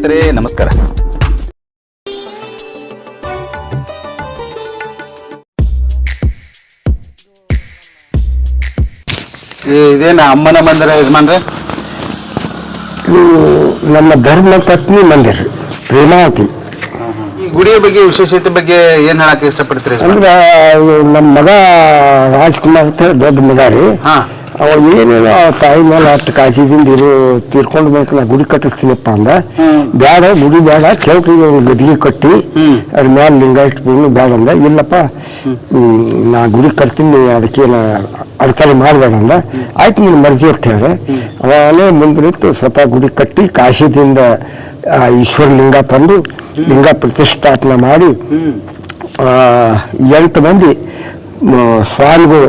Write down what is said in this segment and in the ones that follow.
ಸ್ನೇಹಿತರೆ ನಮಸ್ಕಾರ. ಇದೇನ ಅಮ್ಮನ ಮಂದಿರ ಯಜಮಾನ್ರೆ? ಇದು ನಮ್ಮ ಧರ್ಮ ಪತ್ನಿ ಮಂದಿರ ಪ್ರೇಮಾವತಿ. ಈ ಗುಡಿಯ ಬಗ್ಗೆ ವಿಶೇಷತೆ ಬಗ್ಗೆ ಏನ್ ಹೇಳಕ್ ಇಷ್ಟಪಡ್ತೀರಿ? ಅಂದ್ರೆ ನಮ್ಮ ಮಗ ರಾಜ್ಕುಮಾರ್ ಅಂತ ದೊಡ್ಡ ಮಗ ರೀ. ಹಾ. ಅವ ಏನೇನು ಆ ತಾಯಿ ಮೇಲೆ ಅಷ್ಟು ಕಾಳಜಿದಿಂದ ಇರು ತೀರ್ಕೊಂಡು ಮೇಲೆ ನಾ ಗುಡಿ ಕಟ್ಟಿಸ್ತೀನಪ್ಪ ಅಂದ. ಬೇಡ ಗುಡಿ ಬೇಡ ಚೌಕಿಗೆ ಒಂದು ಗದಿಗೆ ಕಟ್ಟಿ ಅದ್ರ ಮೇಲೆ ಲಿಂಗ ಇಟ್ಬಿಟ್ಟು ಬೇಡ ಅಂದ. ಇಲ್ಲಪ್ಪ ನಾ ಗುಡಿ ಕಟ್ತೀನಿ ಅದಕ್ಕೆ ಅಡ್ತಾರೆ ಮಾಡಬೇಡ ಅಂದ. ಆಯ್ತು ನಿನ್ನ ಮರ್ಜಿ ಅಂತ ಹೇಳಿ ಅವನೇ ಮುಂದೆ ನಿಂತು ಸ್ವತಃ ಗುಡಿ ಕಟ್ಟಿ ಕಾಶಿದಿಂದ ಆ, ಈಶ್ವರ ಲಿಂಗ ತಂದು ಲಿಂಗ ಪ್ರತಿಷ್ಠಾಪನೆ ಮಾಡಿ ಆ, ಎಂಟು ಮಂದಿ ಸ್ವಾಮಿಗಳು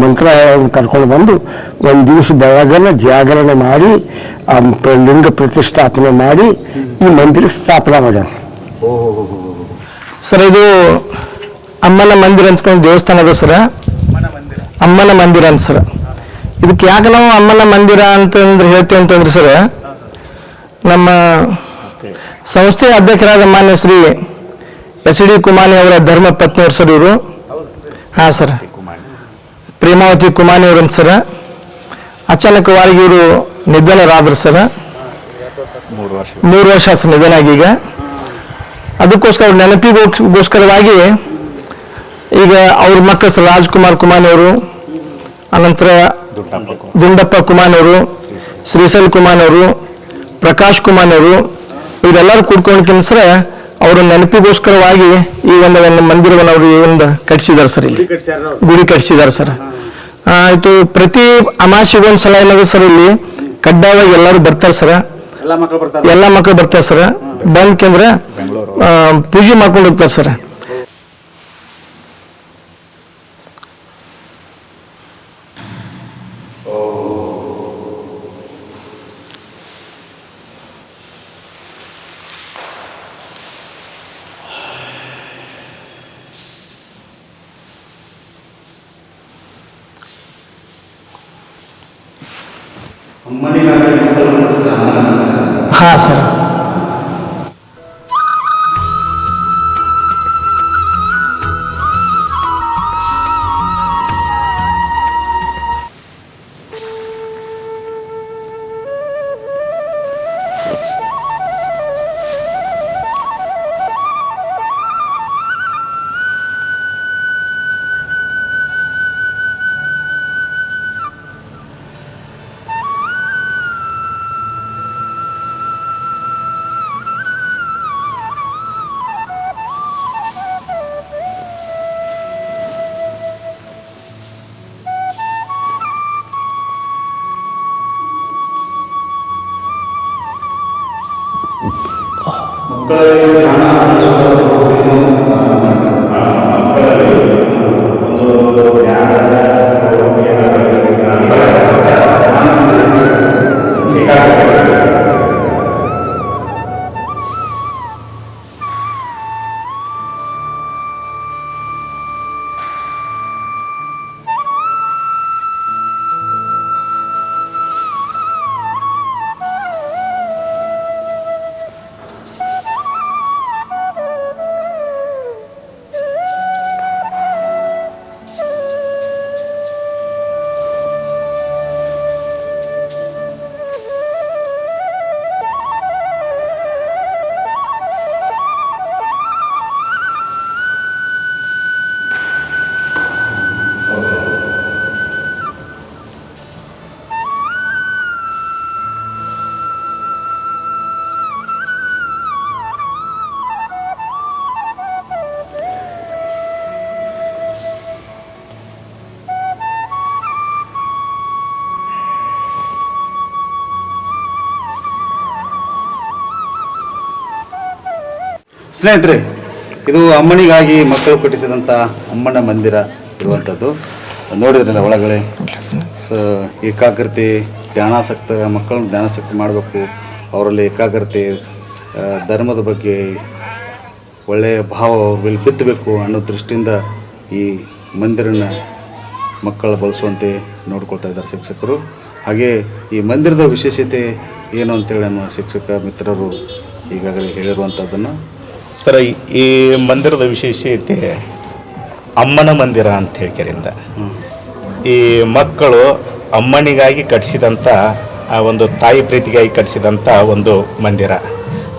ಮಂತ್ರ ಕರ್ಕೊಂಡು ಬಂದು ಒಂದು ದಿವಸ ಬೆಳಗನ ಜಾಗರಣೆ ಮಾಡಿ ಲಿಂಗ ಪ್ರತಿಷ್ಠಾಪನೆ ಮಾಡಿ ಈ ಮಂದಿರ ಸ್ಥಾಪನೆ ಮಾಡ್ಯಾರ ಸರ್, ಇದು ಅಮ್ಮನ ಮಂದಿರ ಅಂತ್ಕೊಂಡು ದೇವಸ್ಥಾನ ಅದ ಸರ್? ಅಮ್ಮನ ಮಂದಿರ ಅಂತ ಸರ್. ಇದಕ್ಕೆ ಯಾಕೆ ನಾವು ಅಮ್ಮನ ಮಂದಿರ ಅಂತಂದ್ರೆ ಹೇಳ್ತೀವಿ ಅಂತಂದ್ರೆ ಸರ್, ನಮ್ಮ ಸಂಸ್ಥೆಯ ಅಧ್ಯಕ್ಷರಾದ ಮಾನ್ಯ ಶ್ರೀ ಎಸ್ ಡಿ ಕುಮಾನಿ ಅವರ ಧರ್ಮ ಪತ್ನಿಯವರು ಸರ್ ಇವರು. ಹಾಂ ಸರ್. ಪ್ರೇಮಾವತಿ ಕುಮಾನಿ ಅವರಂತ ಸರ್. ಅಚಾನಕವಾಗಿ ಇವರು ನಿಧನರಾದ್ರು ಸರ್. ಮೂರು ವರ್ಷ. ಸರ್ ನಿಧನ ಆಗಿ ಈಗ. ಅದಕ್ಕೋಸ್ಕರ ನೆನಪಿಗೋಸ್ಕರವಾಗಿ ಈಗ ಅವ್ರ ಮಕ್ಕಳು ಸರ್ ರಾಜ್ಕುಮಾರ್ ಕುಮಾರ್ ಅವರು ಅನಂತರ ದುಂಡಪ್ಪ ಕುಮಾರ್ ಅವರು ಶ್ರೀಶೈಲ್ ಕುಮಾರ್ ಅವರು ಪ್ರಕಾಶ್ ಕುಮಾರ್ ಅವರು ಇವರೆಲ್ಲರೂ ಕೂಡ್ಕೊಂಡ್ಕಿನ್ ಸರ್. ಅವರ ನೆನಪಿಗೋಸ್ಕರವಾಗಿ ಈ ಒಂದು ಒಂದು ಮಂದಿರವನ್ನು ಅವರು ಈ ಒಂದು ಕಟ್ಟಿಸಿದ್ದಾರೆ ಸರ್ ಇಲ್ಲಿ. ಗುಡಿ ಕಟ್ಟಿಸಿದ್ದಾರೆ ಸರ್. ಆಯ್ತು ಪ್ರತಿ ಅಮಾಸೆಗೊಂದು ಸಲ ಏನಾದ್ರು ಸರ್ ಇಲ್ಲಿ ಕಡ್ಡಾಯವಾಗಿ ಎಲ್ಲರೂ ಬರ್ತಾರೆ ಸರ್. ಎಲ್ಲ ಮಕ್ಕಳು ಬರ್ತಾರೆ? ಸರ್. ಬಂದ್ಕಂದ್ರೆ ಪೂಜೆ ಮಾಡ್ಕೊಂಡು ಹೋಗ್ತಾರೆ ಸರ್. ಹಾ ಸರ್ ಸ್ನೇಹಿತರೆ, ಇದು ಅಮ್ಮನಿಗಾಗಿ ಮಕ್ಕಳು ಕಟ್ಟಿಸಿದಂಥ ಅಮ್ಮನ ಮಂದಿರ ಇರುವಂಥದ್ದು ನೋಡಿದ್ರಲ್ಲ ಒಳಗಡೆ? ಸೊ ಏಕಾಗ್ರತೆ ಧ್ಯಾನಾಸಕ್ತ ಮಕ್ಕಳನ್ನು ಧ್ಯಾನಾಸಕ್ತಿ ಮಾಡಬೇಕು. ಅವರಲ್ಲಿ ಏಕಾಗ್ರತೆ ಧರ್ಮದ ಬಗ್ಗೆ ಒಳ್ಳೆಯ ಭಾವ ಅವ್ರಲ್ಲಿ ಬಿತ್ತಬೇಕು ಅನ್ನೋ ದೃಷ್ಟಿಯಿಂದ ಈ ಮಂದಿರನ ಮಕ್ಕಳು ಬಳಸುವಂತೆ ನೋಡ್ಕೊಳ್ತಾ ಇದ್ದಾರೆ ಶಿಕ್ಷಕರು. ಹಾಗೆ ಈ ಮಂದಿರದ ವಿಶೇಷತೆ ಏನು ಅಂತೇಳಿ ನಮ್ಮ ಶಿಕ್ಷಕ ಮಿತ್ರರು ಈಗಾಗಲೇ ಹೇಳಿರುವಂಥದ್ದನ್ನು ಸರ್, ಈ- ಮಂದಿರದ ವಿಶೇಷತೆ ಅಮ್ಮನ ಮಂದಿರ ಅಂತ ಹೇಳ್ಕರಿಂದ. ಈ ಮಕ್ಕಳು ಅಮ್ಮನಿಗಾಗಿ ಕಟ್ಟಿಸಿದಂಥ ಆ ಒಂದು ತಾಯಿ ಪ್ರೀತಿಗಾಗಿ ಕಟ್ಟಿಸಿದಂಥ ಒಂದು ಮಂದಿರ.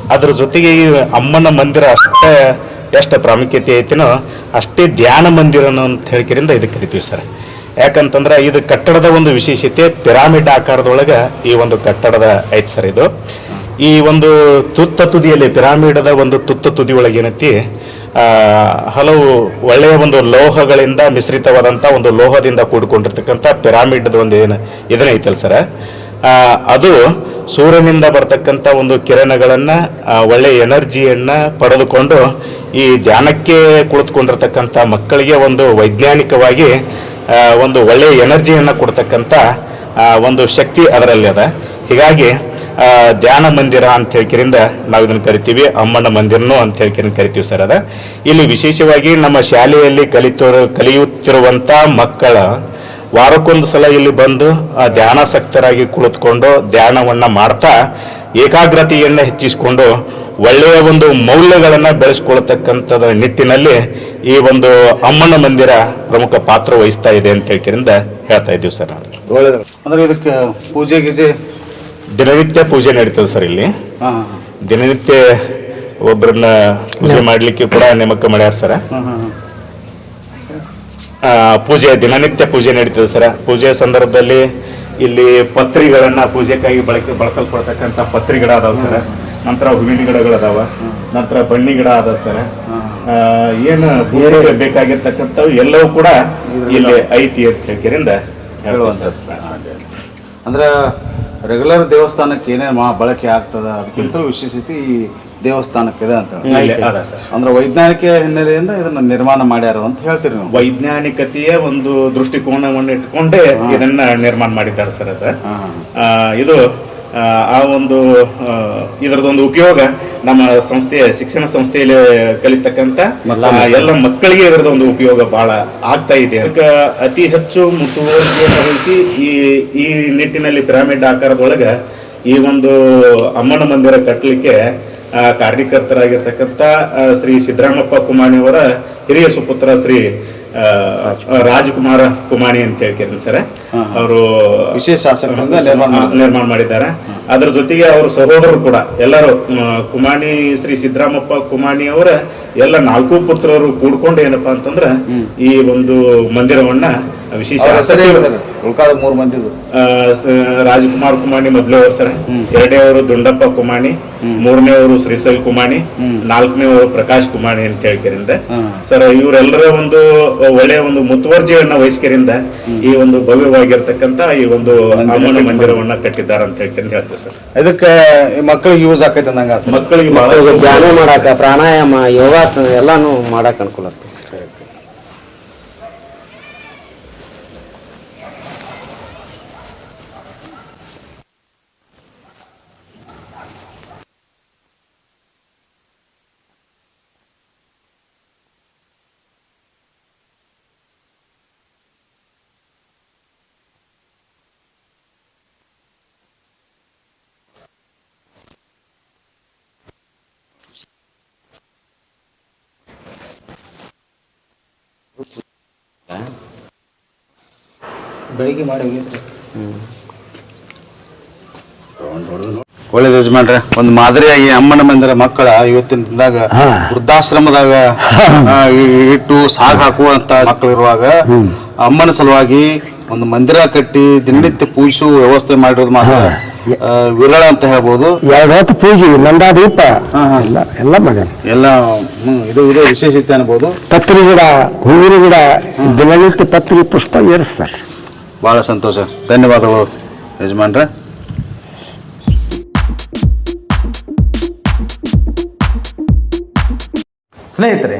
ಅದ್ರ ಜೊತೆಗೆ ಈ ಅಮ್ಮನ ಮಂದಿರ ಅಷ್ಟೇ ಎಷ್ಟು ಪ್ರಾಮುಖ್ಯತೆ ಐತಿನೋ ಅಷ್ಟೇ ಧ್ಯಾನ ಮಂದಿರನು ಅಂತ ಹೇಳ್ಕರಿಂದ ಇದಕ್ಕೆ ಕರಿತೀವಿ ಸರ್. ಯಾಕಂತಂದ್ರೆ ಇದು ಕಟ್ಟಡದ ಒಂದು ವಿಶೇಷತೆ, ಪಿರಾಮಿಡ್ ಆಕಾರದೊಳಗೆ ಈ ಒಂದು ಕಟ್ಟಡದ ಐತೆ ಸರ್ ಇದು. ಈ ಒಂದು ತುತ್ತ ತುದಿಯಲ್ಲಿ, ಪಿರಾಮಿಡದ ಒಂದು ತುತ್ತ ತುದಿ ಒಳಗೇನೈತಿ ಹಲವು ಒಳ್ಳೆಯ ಒಂದು ಲೋಹಗಳಿಂದ ಮಿಶ್ರಿತವಾದಂಥ ಒಂದು ಲೋಹದಿಂದ ಕೂಡಿಕೊಂಡಿರ್ತಕ್ಕಂಥ ಪಿರಾಮಿಡ್ ಒಂದು ಏನು ಇದನ್ನೈತಲ್ಲ ಸರ? ಅದು ಸೂರ್ಯನಿಂದ ಬರ್ತಕ್ಕಂಥ ಒಂದು ಕಿರಣಗಳನ್ನು ಒಳ್ಳೆಯ ಎನರ್ಜಿಯನ್ನು ಪಡೆದುಕೊಂಡು ಈ ಧ್ಯಾನಕ್ಕೆ ಕುಳಿತುಕೊಂಡಿರ್ತಕ್ಕಂಥ ಮಕ್ಕಳಿಗೆ ಒಂದು ವೈಜ್ಞಾನಿಕವಾಗಿ ಒಂದು ಒಳ್ಳೆಯ ಎನರ್ಜಿಯನ್ನು ಕೊಡ್ತಕ್ಕಂಥ ಒಂದು ಶಕ್ತಿ ಅದರಲ್ಲಿ ಅದ. ಹೀಗಾಗಿ ಧ್ಯಾನ ಮಂದಿರ ಅಂತ ಹೇಳ್ಕಿರಿಂದ ನಾವು ಇದನ್ನು ಕರಿತೀವಿ ಅಮ್ಮನ ಮಂದಿರನು ಅಂತ ಹೇಳ್ಕಿರಿಂದ ಕರಿತೀವಿ ಸರ್ ಅದ. ಇಲ್ಲಿ ವಿಶೇಷವಾಗಿ ನಮ್ಮ ಶಾಲೆಯಲ್ಲಿ ಕಲಿತರು ಕಲಿಯುತ್ತಿರುವಂಥ ಮಕ್ಕಳ ವಾರಕ್ಕೊಂದು ಸಲ ಇಲ್ಲಿ ಬಂದು ಆ, ಧ್ಯಾನಾಸಕ್ತರಾಗಿ ಕುಳಿತುಕೊಂಡು ಧ್ಯಾನವನ್ನು ಮಾಡ್ತಾ ಏಕಾಗ್ರತೆಯನ್ನು ಹೆಚ್ಚಿಸಿಕೊಂಡು ಒಳ್ಳೆಯ ಒಂದು ಮೌಲ್ಯಗಳನ್ನು ಬೆಳೆಸ್ಕೊಳ್ತಕ್ಕಂಥದ ನಿಟ್ಟಿನಲ್ಲಿ ಈ ಒಂದು ಅಮ್ಮನ ಮಂದಿರ ಪ್ರಮುಖ ಪಾತ್ರ ವಹಿಸ್ತಾ ಇದೆ ಅಂತ ಹೇಳ್ಕಿರಿಂದ ಹೇಳ್ತಾ ಇದ್ದೀವಿ ಸರ್ ನಾವು. ಅಂದ್ರೆ ಇದಕ್ಕೆ ಪೂಜೆ ಗೀಜೆ ದಿನನಿತ್ಯ ಪೂಜೆ ನಡೀತದೆ ಸರ್ ಇಲ್ಲಿ. ದಿನನಿತ್ಯ ಒಬ್ಬರನ್ನ ಪೂಜೆ ಮಾಡ್ಲಿಕ್ಕೆ ಕೂಡ ನೇಮಕ ಮಾಡ್ಯಾರ ಸರ್. ಪೂಜೆ ದಿನನಿತ್ಯ ಪೂಜೆ ನಡೀತದೆ ಸರ್. ಪೂಜೆ ಸಂದರ್ಭದಲ್ಲಿ ಇಲ್ಲಿ ಪತ್ರಿಗಳನ್ನ ಪೂಜೆಗಾಗಿ ಬಳಕೆ ಬಳಸಲ್ಪಡ್ತಕ್ಕಂಥ ಪತ್ರಿ ಗಿಡ ಅದಾವ ಸರ್ ನಂತರ ಹೂವಿನ ಗಿಡಗಳು ಅದಾವ ನಂತರ ಬಳ್ಳಿ ಗಿಡ ಅದ ಸರ್. ಏನು ಬೇರೆ ಬೇಕಾಗಿರ್ತಕ್ಕಂಥವು ಎಲ್ಲವೂ ಕೂಡ ಇಲ್ಲಿ ಐತಿ ಅಂತ ಹೇಳ್ಕರಿಂದ ಹೇಳುವಂಥದ್ದು ಅಂದ್ರೆ ರೆಗ್ಯುಲರ್ ದೇವಸ್ಥಾನಕ್ಕೆ ಏನೇ ಮಾ ಬಳಕೆ ಆಗ್ತದ ಅದಕ್ಕಿಂತಲೂ ವಿಶೇಷತೆ ಈ ದೇವಸ್ಥಾನಕ್ಕಿದೆ ಅಂತ ಅದ ಸರ್. ಅಂದ್ರೆ ವೈಜ್ಞಾನಿಕ ಹಿನ್ನೆಲೆಯಿಂದ ಇದನ್ನ ನಿರ್ಮಾಣ ಮಾಡ್ಯಾರ ಅಂತ ಹೇಳ್ತೀರಿ ನೀವು. ವೈಜ್ಞಾನಿಕತೆಯ ಒಂದು ದೃಷ್ಟಿಕೋನವನ್ನು ಇಟ್ಕೊಂಡೇ ಇದನ್ನ ನಿರ್ಮಾಣ ಮಾಡಿದ್ದಾರೆ ಸರ್ ಅದ. ಇದು ಆ, ಒಂದು ಇದರದೊಂದು ಉಪಯೋಗ ನಮ್ಮ ಸಂಸ್ಥೆಯ ಶಿಕ್ಷಣ ಸಂಸ್ಥೆಯಲ್ಲಿ ಕಲಿತಕ್ಕಂಥ ಎಲ್ಲ ಮಕ್ಕಳಿಗೆ ಇದರದ ಒಂದು ಉಪಯೋಗ ಬಹಳ ಆಗ್ತಾ ಇದೆ ಅದಕ್ಕೆ ಅತಿ ಹೆಚ್ಚು ಮುತುವರ್ಜಿಯನ್ನು ವಹಿಸಿ ಈ ಈ ನಿಟ್ಟಿನಲ್ಲಿ ಪಿರಾಮಿಡ್ ಆಕಾರದೊಳಗೆ ಈ ಒಂದು ಅಮ್ಮನ ಮಂದಿರ ಕಟ್ಟಲಿಕ್ಕೆ ಕಾರ್ಯಕರ್ತರಾಗಿರ್ತಕ್ಕಂಥ ಶ್ರೀ ಸಿದ್ದರಾಮಪ್ಪ ಕುಮಾಣಿಯವರ ಹಿರಿಯ ಸುಪುತ್ರ ಶ್ರೀ ರಾಜ್ಕುಮಾರ ರಾಜಕುಮಾರ ಕುಮಾಣಿ ಅಂತ ಹೇಳ್ಕಿರ್ತೀನಿ ಸರ್. ಅವರು ವಿಶೇಷ ನಿರ್ಮಾಣ ಮಾಡಿದ್ದಾರೆ. ಅದರ ಜೊತೆಗೆ ಅವರ ಸಹೋದರರು ಕೂಡ ಎಲ್ಲರೂ ಕುಮಾಣಿ ಶ್ರೀ ಸಿದ್ದರಾಮಪ್ಪ ಕುಮಾಣಿ ಅವರ ಎಲ್ಲ ನಾಲ್ಕು ಪುತ್ರರು ಕೂಡ್ಕೊಂಡು ಏನಪ್ಪಾ ಅಂತಂದ್ರೆ ಈ ಒಂದು ಮಂದಿರವನ್ನ ವಿಶೇಷ. ಉಳ್ಕಾದ ಮೂರು ಮಂದಿದು ಆ, ರಾಜಕುಮಾರ್ ಕುಮಾಣಿ ಮೊದಲವರು ಸರ್. ಎರಡೇ ಅವರು ದುಂಡಪ್ಪ ಕುಮಾಣಿ ಮೂರನೇ ಅವರು ಶ್ರೀಸಲ್ ಕುಮಾಣಿ ನಾಲ್ಕನೇ ಅವರು ಪ್ರಕಾಶ್ ಕುಮಾಣಿ ಅಂತ ಹೇಳ್ಕರಿಂದ. ಸರ್ ಇವರೆಲ್ಲರ ಒಂದು ಒಳ್ಳೆಯ ಒಂದು ಮುತುವರ್ಜಿಯನ್ನ ವಹಿಸ್ಕರಿಂದ ಈ ಒಂದು ಭವ್ಯವಾಗಿರ್ತಕ್ಕಂತ ಈ ಒಂದು ಅಮ್ಮನ ಮಂದಿರವನ್ನ ಕಟ್ಟಿದ್ದಾರೆ ಅಂತ ಹೇಳ್ಕೊಂಡು ಹೇಳ್ತೀವಿ ಸರ್. ಇದಕ್ಕೆ ಈ ಮಕ್ಕಳಿಗೆ ಯೂಸ್ ಆಕೈತೆ ಅಂದಂಗ ಆತು. ಮಕ್ಕಳಿಗೆ ಬಹಳ ಧ್ಯಾನ ಮಾಡಾಕ ಪ್ರಾಣಾಯಾಮ ಯೋಗಾಸನ ಎಲ್ಲಾನು ಮಾಡಕ್ ಅನುಕೂಲ ಆಗ್ತದೆ ಸರ್ ಬೆಳಿಗ್ಗೆ ಮಾಡಿ ಒಳ್ಳೇದು ಯಜಮಾನ್ರೆ ಒಂದು ಮಾದರಿಯಾಗಿ ಅಮ್ಮನ ಮಂದಿರ ಮಕ್ಕಳ ಇವತ್ತಿನ ದಿನದಾಗ ವೃದ್ಧಾಶ್ರಮದಾಗ ಆ, ಇ- ಇಟ್ಟು ಸಾಗ್ ಹಾಕುವಂತ ಮಕ್ಕಳು ಇರುವಾಗ ಅಮ್ಮನ ಸಲುವಾಗಿ ಒಂದು ಮಂದಿರ ಕಟ್ಟಿ ದಿನನಿತ್ಯ ಪೂಜಿಸುವ ವ್ಯವಸ್ಥೆ ಮಾಡಿರೋದು ಮಾತ್ರ. ಆ, ವಿರಳ ಅಂತ ಹೇಳ್ಬೋದು. ಎರಡು ಹೊತ್ತು ಪೂಜೆ ನಂದಾದೀಪ ಎಲ್ಲ ಎಲ್ಲ ಮಾಡ್ಯಾನ ಎಲ್ಲ ಹ್ಮ್, ಇದು ಇದೇ ವಿಶೇಷತೆ ಅನ್ಬೋದು. ಪತ್ರಿ ಗಿಡ ಹೂವಿನ ಗಿಡ ದಿನನಿತ್ಯ ಪತ್ರಿ ಪುಷ್ಪ ಏರಿಸ್ತಾರೆ. ಬಹಳ ಸಂತೋಷ. ಧನ್ಯವಾದಗಳು, ಯಜಮಾನ್ರೆ. ಸ್ನೇಹಿತರೆ,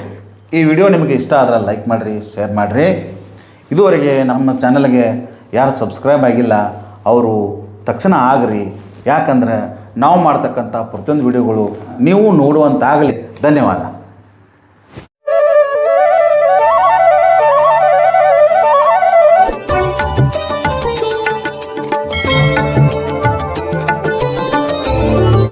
ಈ ವಿಡಿಯೋ ನಿಮಗೆ ಇಷ್ಟ ಆದರೆ ಲೈಕ್ ಮಾಡಿರಿ, ಶೇರ್ ಮಾಡಿರಿ. ಇದುವರೆಗೆ ನಮ್ಮ ಚಾನಲ್ಗೆ ಯಾರು ಸಬ್ಸ್ಕ್ರೈಬ್ ಆಗಿಲ್ಲ, ಅವರು ತಕ್ಷಣ ಆಗ್ರಿ. ಯಾಕಂದ್ರೆ ನಾವು ಮಾಡ್ತಕ್ಕಂಥ ಪ್ರತಿಯೊಂದು ವಿಡಿಯೋಗಳು ನೀವು ನೋಡುವಂತಾಗಲಿ. ಧನ್ಯವಾದ.